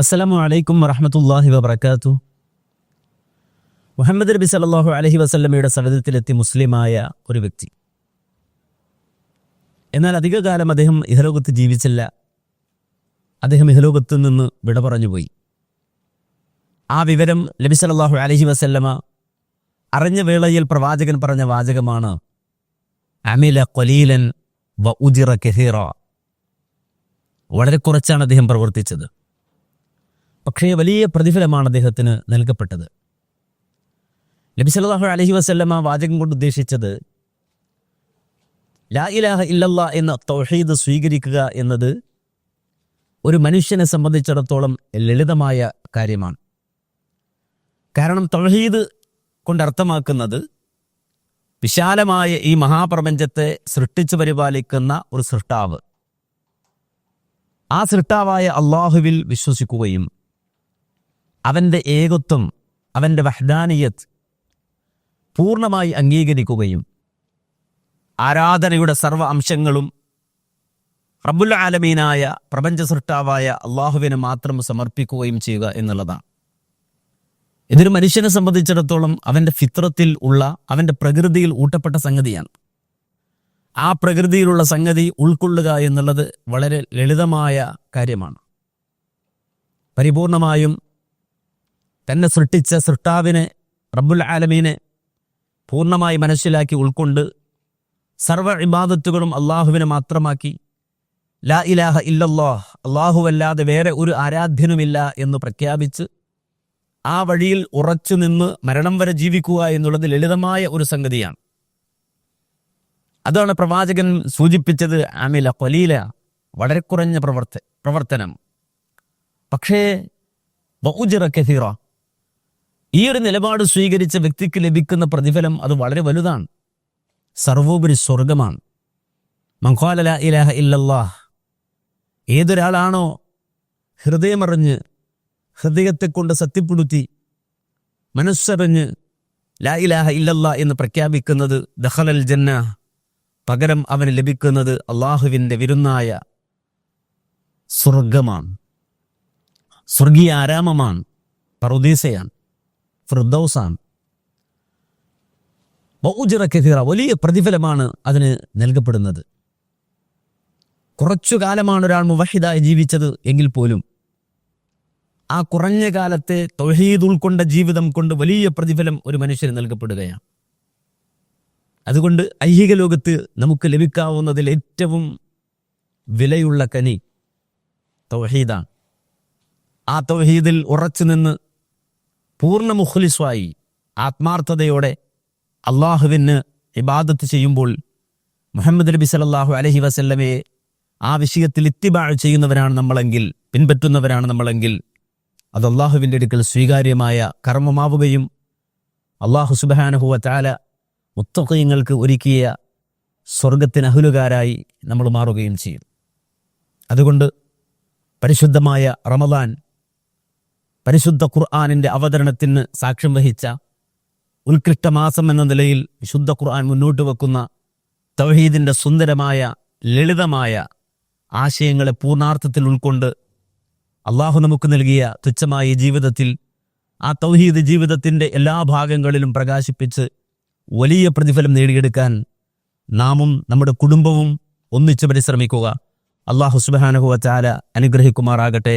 അസ്സലാമു അലൈക്കും വറഹമത്തല്ലാഹി വബർക്കാത്തു മുഹമ്മദ് നബി സല്ലല്ലാഹു അലഹി വസല്ലമയുടെ സവിധത്തിലെത്തി മുസ്ലിമായ ഒരു വ്യക്തി. എന്നാൽ അധികകാലം അദ്ദേഹം ഇഹലോകത്ത് ജീവിച്ചില്ല. അദ്ദേഹം ഇഹലോകത്ത് നിന്ന് വിട പറഞ്ഞുപോയി ആ വിവരം നബി സല്ലല്ലാഹു അലഹി വസല്ലമ അറിഞ്ഞ വേളയിൽ പ്രവാചകൻ പറഞ്ഞ വാചകമാണ് അമില കൊലീലൻ വ ഉജിറ കെഹീറ വളരെ കുറച്ചാണ് അദ്ദേഹം പ്രവർത്തിച്ചത്. പക്ഷേ വലിയ പ്രതിഫലമാണ് അദ്ദേഹത്തിന് നൽകപ്പെട്ടത്. നബി സല്ലാഹു അലഹി വസല്ലമ വാചകം കൊണ്ട് ഉദ്ദേശിച്ചത് ലാ ഇലാഹ ഇല്ലല്ല എന്ന തൗഹീദ് സ്വീകരിക്കുക എന്നത് ഒരു മനുഷ്യനെ സംബന്ധിച്ചിടത്തോളം ലളിതമായ കാര്യമാണ്. കാരണം തൗഹീദ് കൊണ്ട് അർത്ഥമാക്കുന്നത് വിശാലമായ ഈ മഹാപ്രപഞ്ചത്തെ സൃഷ്ടിച്ചു പരിപാലിക്കുന്ന ഒരു സൃഷ്ടാവ്. ആ സൃഷ്ടാവായ അള്ളാഹുവിൽ വിശ്വസിക്കുകയും അവന്റെ ഏകത്വം അവന്റെ വഹ്ദാനിയത്ത് പൂർണമായി അംഗീകരിക്കുകയും ആരാധനയുടെ സർവ അംശങ്ങളും റബ്ബുൽ ആലമീനായ പ്രപഞ്ച സൃഷ്ടാവായ അള്ളാഹുവിന് മാത്രം സമർപ്പിക്കുകയും ചെയ്യുക എന്നുള്ളതാണ്. ഇതൊരു മനുഷ്യനെ സംബന്ധിച്ചിടത്തോളം അവന്റെ ഫിത്രത്തിൽ ഉള്ള അവന്റെ പ്രകൃതിയിൽ ഊട്ടപ്പെട്ട സംഗതിയാണ്. ആ പ്രകൃതിയിലുള്ള സംഗതി ഉൾക്കൊള്ളുക എന്നുള്ളത് വളരെ ലളിതമായ കാര്യമാണ്. പരിപൂർണമായും തന്നെ സൃഷ്ടിച്ച സൃഷ്ടാവിനെ റബ്ബുൽ ആലമീനെ പൂർണമായി മനസ്സിലാക്കി ഉൾക്കൊണ്ട് സർവ ഇബാദത്തുകളും അള്ളാഹുവിനെ മാത്രമാക്കി. ലാ ഇലാഹ ഇല്ലല്ലാഹ് അള്ളാഹുവല്ലാതെ വേറെ ഒരു ആരാധ്യനുമില്ല എന്ന് പ്രഖ്യാപിച്ച് ആ വഴിയിൽ ഉറച്ചു നിന്ന് മരണം വരെ ജീവിക്കുക എന്നുള്ളത് ലളിതമായ ഒരു സംഗതിയാണ്. അതാണ് പ്രവാചകൻ സൂചിപ്പിച്ചത് ആമില കൊലീല വളരെ കുറഞ്ഞ പ്രവർത്ത പ്രവർത്തനം. പക്ഷേ ബഹുജിറ കഥീറ ഈ ഒരു നിലപാട് സ്വീകരിച്ച വ്യക്തിക്ക് ലഭിക്കുന്ന പ്രതിഫലം അത് വളരെ വലുതാണ്. സർവോപരി സ്വർഗമാണ് മഖാലല ഇലാഹ ഇല്ലല്ലാഹ്. ഏതൊരാളാണോ ഹൃദയമറിഞ്ഞ് ഹൃദയത്തെ കൊണ്ട് സത്യപ്പെടുത്തി മനസ്സറിഞ്ഞ് ലാ ഇലാഹ ഇല്ലല്ലാ എന്ന് പ്രഖ്യാപിക്കുന്നത് ദഹലൽ ജന്ന പകരം അവന് ലഭിക്കുന്നത് അള്ളാഹുവിന്റെ വിരുന്നായ സ്വർഗമാണ് സ്വർഗീയ ആരാമമാണ് പറുദീസയാണ്. ഫിർദൌസാണ്. ബൗജിറ കഥീറ വലിയ പ്രതിഫലമാണ് അതിന് നൽകപ്പെടുന്നത്. കുറച്ചു കാലമാണ് ഒരാൾ മുവഹിദായി ജീവിച്ചത് എങ്കിൽ പോലും ആ കുറഞ്ഞ കാലത്തെ തൊഹീദ് ഉൾക്കൊണ്ട ജീവിതം കൊണ്ട് വലിയ പ്രതിഫലം ഒരു മനുഷ്യന് നൽകപ്പെടുകയാണ്. അതുകൊണ്ട് ഐഹിക ലോകത്ത് നമുക്ക് ലഭിക്കാവുന്നതിൽ ഏറ്റവും വിലയുള്ള കനി തൗഹീദാണ്. ആ തൗഹീദിൽ ഉറച്ചു നിന്ന് പൂർണ മുഖ്ലിസ്വായി ആത്മാർത്ഥതയോടെ അള്ളാഹുവിന് ഇബാദത്ത് ചെയ്യുമ്പോൾ മുഹമ്മദ് നബി സല്ലല്ലാഹു അലഹി വസല്ലമയെ ആ വിഷയത്തിൽ ഇത്തിബാ ചെയ്യുന്നവരാണ് നമ്മളെങ്കിൽ പിൻപറ്റുന്നവരാണ് നമ്മളെങ്കിൽ അത് അള്ളാഹുവിന്റെ അടുക്കൽ സ്വീകാര്യമായ കർമ്മമാവുകയും അള്ളാഹു സുബാനഹുവ താല മുത്തക്കയങ്ങൾക്ക് ഒരുക്കിയ സ്വർഗത്തിന് അഹുലുകാരായി നമ്മൾ മാറുകയും ചെയ്യും. അതുകൊണ്ട് പരിശുദ്ധമായ റമദാൻ പരിശുദ്ധ ഖുർആാനിന്റെ അവതരണത്തിന് സാക്ഷ്യം വഹിച്ച ഉത്കൃഷ്ട മാസം എന്ന നിലയിൽ വിശുദ്ധ ഖുർആൻ മുന്നോട്ട് വെക്കുന്ന തൗഹീദിന്റെ സുന്ദരമായ ലളിതമായ ആശയങ്ങളെ പൂർണാർത്ഥത്തിൽ ഉൾക്കൊണ്ട് അള്ളാഹു നമുക്ക് നൽകിയ തുച്ഛമായ ജീവിതത്തിൽ ആ തൗഹീദ് ജീവിതത്തിന്റെ എല്ലാ ഭാഗങ്ങളിലും പ്രകാശിപ്പിച്ച് വലിയ പ്രതിഫലം നേടിയെടുക്കാൻ നാമും നമ്മുടെ കുടുംബവും ഒന്നിച്ചു പരിശ്രമിക്കുക. അള്ളാഹു സുബാനഹുവ ചാല അനുഗ്രഹിക്കുമാറാകട്ടെ.